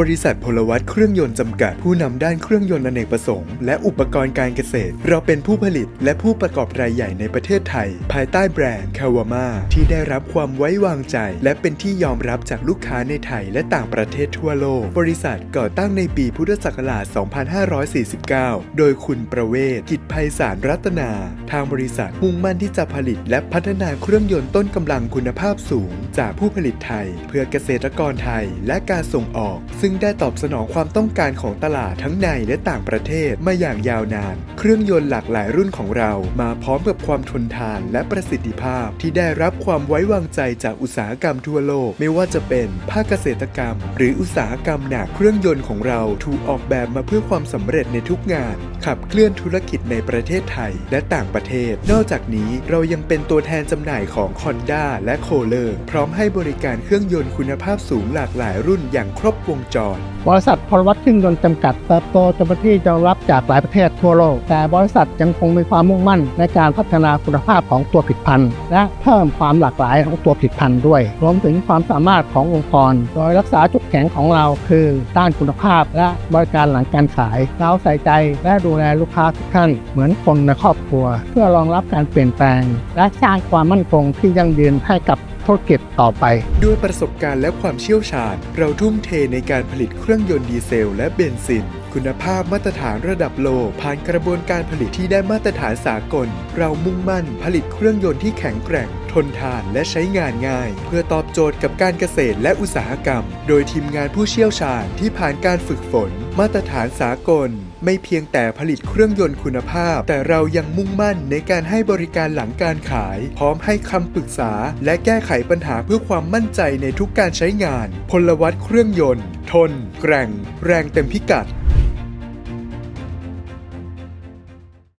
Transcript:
บริษัทพลวัตเครื่องยนต์จำกัด ผู้นำด้านเครื่องยนต์อเนกประสงค์ และอุปกรณ์การเกษตร เราเป็นผู้ผลิตและผู้ประกอบรายใหญ่ในประเทศไทย ภายใต้แบรนด์คาวาม่าที่ได้รับความไว้วางใจ และเป็นที่ยอมรับจากลูกค้าในไทยและต่างประเทศทั่วโลก บริษัทก่อตั้งในปีพุทธศักราช 2549 โดยคุณประเวศกิจภัยสารรัตนา ทางบริษัทมุ่งมั่นที่จะผลิต และพัฒนาเครื่องยนต์ต้นกำลังคุณภาพสูง จากผู้ผลิตไทย เพื่อเกษตรกรไทย และการส่งออกซึ่งได้ตอบสนองความต้องการของตลาดทั้งในและต่างประเทศมาอย่างยาวนาน เครื่องยนต์หลากหลายรุ่นของเรามาพร้อมกับความทนทานและประสิทธิภาพที่ได้รับความไว้วางใจจากอุตสาหกรรมทั่วโลก ไม่ว่าจะเป็นภาคเกษตรกรรม หรืออุตสาหกรรมหนักเครื่องยนต์ของเราถูกออกแบบมาเพื่อความสำเร็จในทุกงาน ขับเคลื่อนธุรกิจในประเทศไทยและต่างประเทศ นอกจากนี้เรายังเป็นตัวแทนจำหน่ายของ Honda และโคเลอร์พร้อมให้บริการเครื่องยนต์คุณภาพสูงหลากหลายรุ่นอย่างครบวงจร บริษัทพลวัตเครื่องยนต์จำกัดเติบโตจนเป็นที่ยอมรับจากหลายประเทศทั่วโลก แต่บริษัทยังคงมีความมุ่งมั่นในการพัฒนาคุณภาพของตัวผลิตภัณฑ์ และเพิ่มความหลากหลายของตัวผลิตภัณฑ์ด้วย รวมถึงความสามารถขององค์กร โดยรักษาจุดแข็งของเราคือด้านคุณภาพและบริการหลังการขาย เราใส่ใจและดูแลลูกค้าทุกท่านเหมือนคนในครอบครัว เพื่อรองรับการเปลี่ยนแปลง และสร้างความมั่นคงที่ยั่งยืนให้กับ ธุรกิจต่อไป ด้วยประสบการณ์และความเชี่ยวชาญ เราทุ่มเทในการผลิตเครื่องยนต์ดีเซลและเบนซิน คุณภาพมาตรฐานระดับโลกผ่านกระบวนการผลิตที่ได้มาตรฐานสากล เรามุ่งมั่นผลิตเครื่องยนต์ที่แข็งแกร่ง ทนทานและใช้งานง่าย เพื่อตอบโจทย์กับการเกษตรและอุตสาหกรรม โดยทีมงานผู้เชี่ยวชาญที่ผ่านการฝึกฝน มาตรฐานสากล ไม่เพียงแต่ผลิตเครื่องยนต์คุณภาพ แต่เรายังมุ่งมั่นในการให้บริการหลังการขาย พร้อมให้คำปรึกษา และแก้ไขปัญหาเพื่อความมั่นใจในทุกการใช้งาน พลวัตเครื่องยนต์ ทน แกร่ง แรงเต็มพิกัด